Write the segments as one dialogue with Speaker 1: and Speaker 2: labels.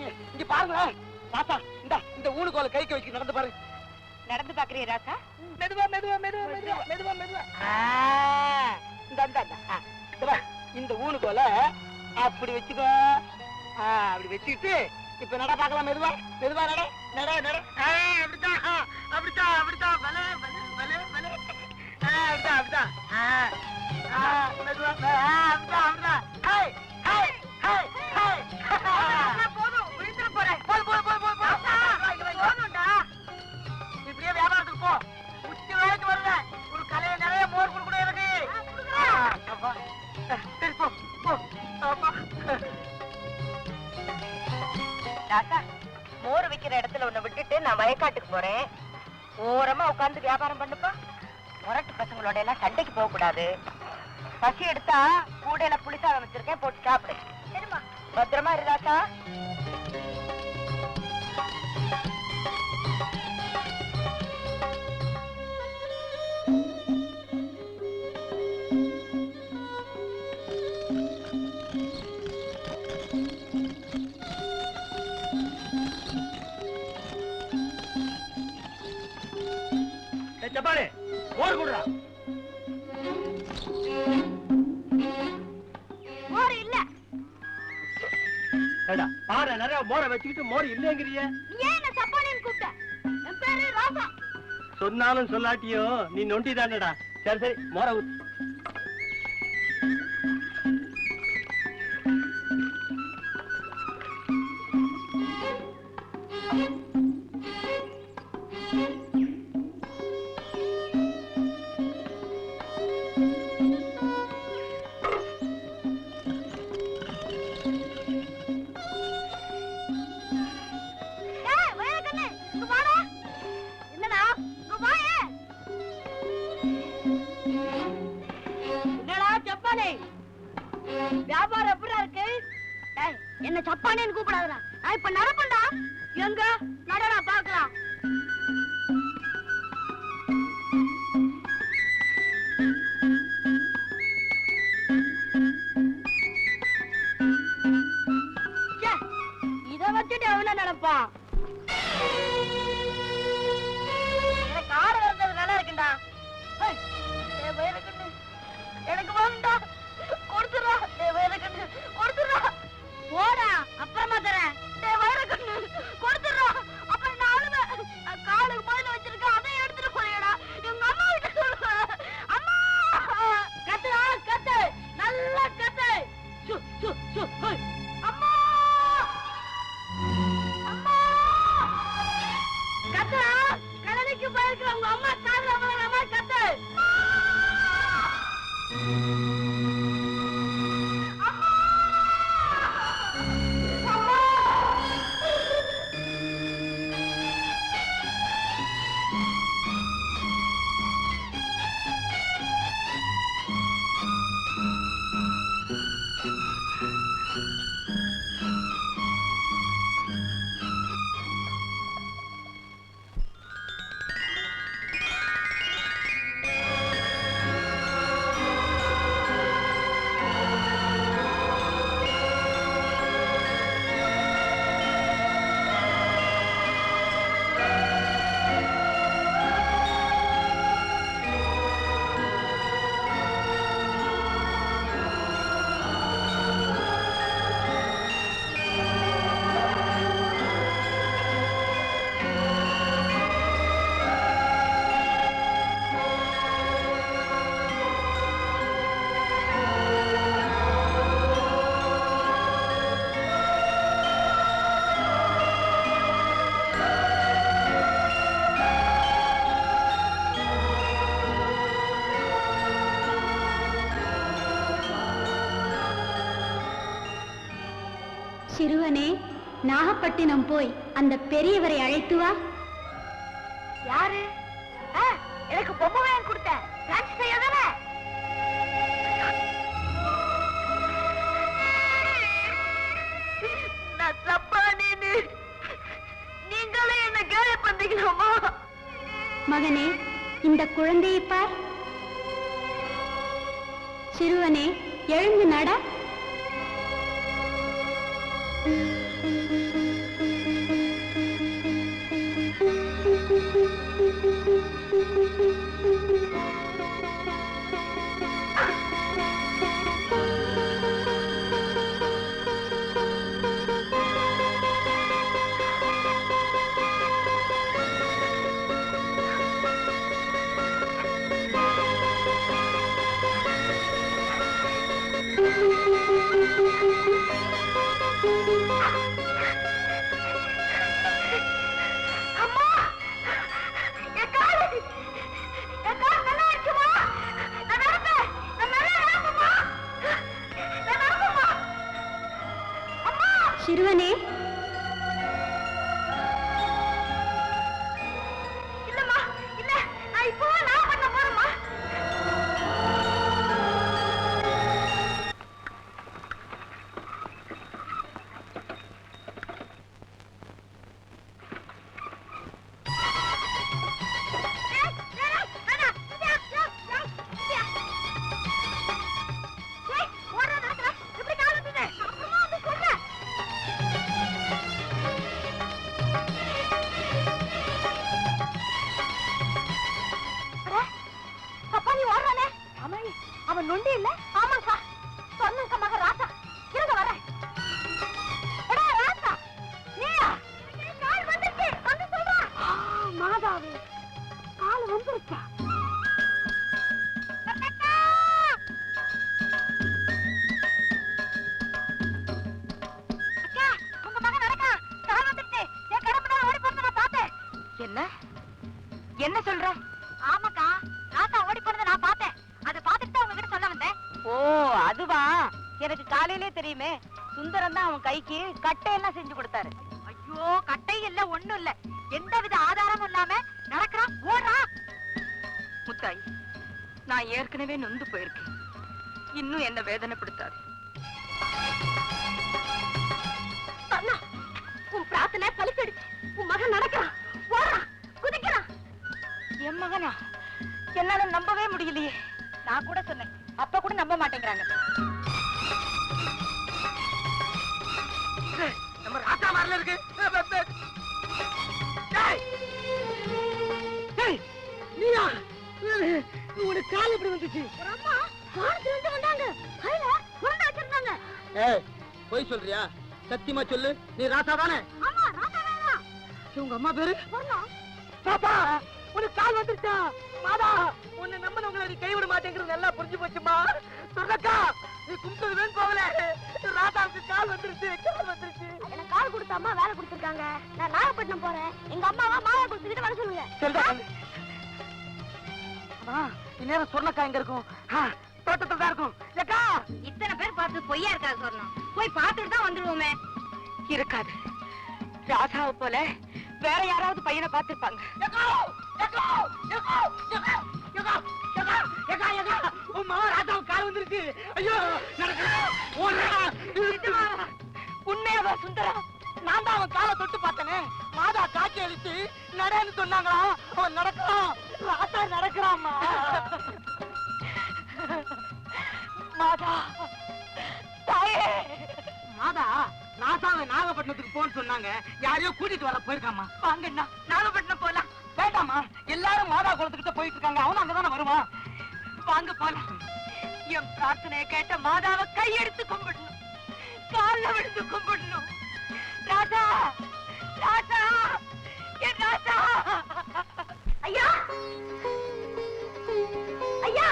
Speaker 1: மாட்டீங்க இங்க பாருங்க ராசா இந்த இந்த ஊனுகோல கைக்கு வச்சு நடந்து பாரு.
Speaker 2: நடந்து பாக்குறிய ராசா?
Speaker 1: மெதுவா மெதுவா மெதுவா மெதுவா மெதுவா மெதுவா. இந்த இந்த இந்த. ஊனுகோல அப்படி வச்சுக்கோ. அப்படி வச்சுக்கிட்டு இப்ப நட பார்க்கலாம் மெதுவா. மெதுவா நட நட நட. அப்படித்தான். அப்படித்தான் அப்படித்தான். பலே பலே பலே பலே அப்படித்தான் அப்படித்தான். ஆ, ஆ, மெதுவா ஆ, அப்படித்தான் அப்படித்தான்.
Speaker 2: வயக்காட்டுக்கு போறேன். ஓரமா உட்கார்ந்து வியாபாரம் பண்ணுப்பா. முரட்டு பசங்களோட எல்லாம் சண்டைக்கு போக கூடாது. பசி எடுத்தா கூடையில புளிசாதம் வச்சிருக்கேன் போட்டு சாப்பிடு. சரிம்மா. பத்திரமா இரு
Speaker 1: ஜப்பானே மோர் கொடுறா.
Speaker 2: மோர் இல்ல.
Speaker 1: ஏடா பாரு நிறைய மோரை வச்சுக்கிட்டு மோர் இல்லைங்கிறிய
Speaker 2: நீ ஏன் என்ன சப்பானின்னு கூப்பிட்ட? என் பேரு ராசா
Speaker 1: சொன்னாலும் சொல்லாட்டியோ நீ நொண்டி தானடா சரி சரி மோரை ஊத்து.
Speaker 2: என்ன சப்பானேன்னு கூப்பிடாதடா. நான் இப்ப நடப்பண்டா எங்க? நடடா
Speaker 3: சிறுவனே நாகப்பட்டினம் போய் அந்த பெரியவரை அழைத்து வா.
Speaker 2: யாரு? ஆ, எனக்கு பொம்மை வாங்கி கொடுத்த. செய்யாதானே நான். நீங்களே என்ன கேலி பண்றீங்களாமா
Speaker 3: மகனே இந்த குழந்தையை பார். சிறுவனே எழுந்து நட.
Speaker 4: 了。Thank you. சுந்தரம் தான் அவன் கைக்கு கட்டையெல்லாம் செஞ்சு கொடுத்தாரு.
Speaker 2: ஐயோ கட்டை இல்ல ஒண்ணும் இல்ல எந்தவித ஆதாரமும் இல்லாம நடக்கிறான். ஓடுறான்
Speaker 4: முத்தாய் நான் ஏற்கனவே நொந்து போயிருக்கேன். இன்னும் என்ன வேதனைப்படுத்தாது.
Speaker 2: அண்ணா உன் பிரார்த்தனை பலிச்சிடுச்சு உன் மகன் நடக்கிறான். ஓடுறான் குதிக்கிறான்.
Speaker 4: என் மகனா? என்னால நம்பவே முடியலையே. நான் கூட சொன்னேன். அப்ப கூட நம்ப மாட்டேங்கிறாங்க.
Speaker 1: மாதிரில இருக்கு. நீயா உனக்கு கால் எப்படி வந்துச்சு?
Speaker 2: அம்மா வானத்துல இருந்து வந்தாங்க. கையில உருண்டை வச்சிருந்தாங்க.
Speaker 1: ஏய் போய் சொல்றியா? சத்தியமா சொல்லு. நீ ராசா தானே?
Speaker 2: ஆமா ராசா
Speaker 1: உங்க அம்மா பேரு? பாப்பா உனக்கு கால் வந்துருச்சா? மாதா உன்னை நம்பினவங்களை நீ கைவிட மாட்டேங்கிறது நல்லா புரிஞ்சு போச்சுமா? சொன்னக்கா நீ கும்பிட்டது வேணும் போகல. ராதாவுக்கு கால் வந்துருச்சு கால் வந்துருச்சு.
Speaker 2: எனக்கு கால் கொடுத்த அம்மா வேலை கொடுத்துருக்காங்க. நான் நாகப்பட்டினம் போறேன். எங்க அம்மாவா மாலை கொடுத்துக்கிட்டு வர சொல்லுங்க.
Speaker 1: இந்நேரம் சொன்னக்கா எங்க இருக்கும்? தோட்டத்துல தான் இருக்கும். ஏக்கா!
Speaker 4: இத்தனை பேர் பார்த்து பொய்யா இருக்காது சொன்னோம் போய் பார்த்துட்டு தான் வந்துடுவோமே இருக்காது. ராசாவை போல வேற யாராவது பையனை பார்த்திருப்பாங்க. உண்மையாவா சுந்தரா
Speaker 1: நான் தான் அவன் காலை தொட்டு பார்த்தனே. மாதா காட்சி அடித்து நடன்னு சொன்னாங்களா அவன் நடக்கிறான். ராசா நடக்கிறாம்மா
Speaker 4: மாதா. தாயே.
Speaker 1: மாதா? நாசாவை நாகப்பட்டினத்துக்கு போன்னு சொன்னாங்க. யாரையோ கூட்டிட்டு வர போயிருக்காமா
Speaker 4: வாங்கண்ணா. நாகப்பட்டினம் போலாம்.
Speaker 1: வேண்டாமா எல்லாரும் மாதா குளத்துக்கிட்ட போயிட்டு இருக்காங்க அவனும் அங்கதானே வருவான்.
Speaker 4: வாங்க போலாம். என் பிரார்த்தனையை கேட்ட மாதாவை கையெடுத்து கும்பிடணும். கால்ல விழுந்து கும்பிடணும். ராஜா ராஜா என்
Speaker 2: ஐயா ஐயா! ஐயா!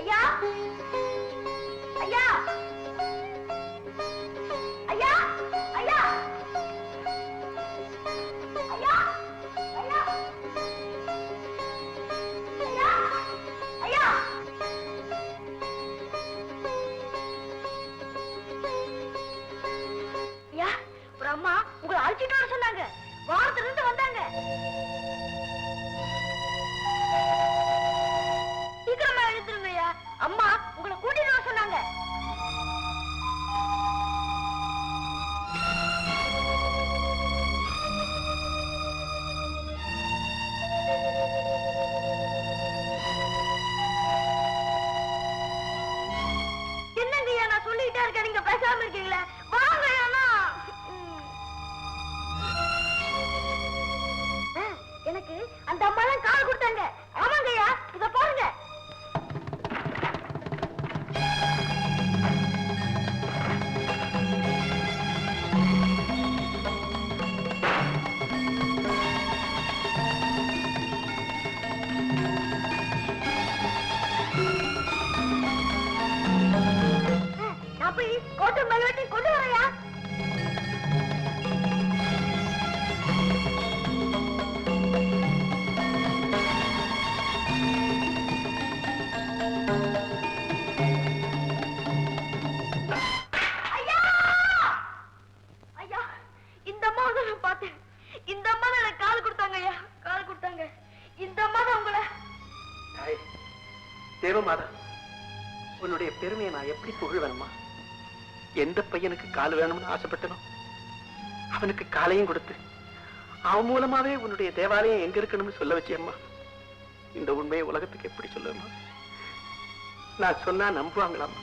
Speaker 2: ஐயா!
Speaker 5: பெருமையை நான் புகழ்வேனம்மா எந்த பையனுக்கு கால் வேணும்னு ஆசைப்பட்டனோ அவனுக்கு காலையும் கொடுத்து அவன் மூலமாவே உன்னுடைய தேவாலயம் எங்க இருக்கணும்னு சொல்ல வச்சேம்மா. இந்த உண்மையை உலகத்துக்கு எப்படி சொல்லுமா நான் சொன்னா நம்புவாங்களாமா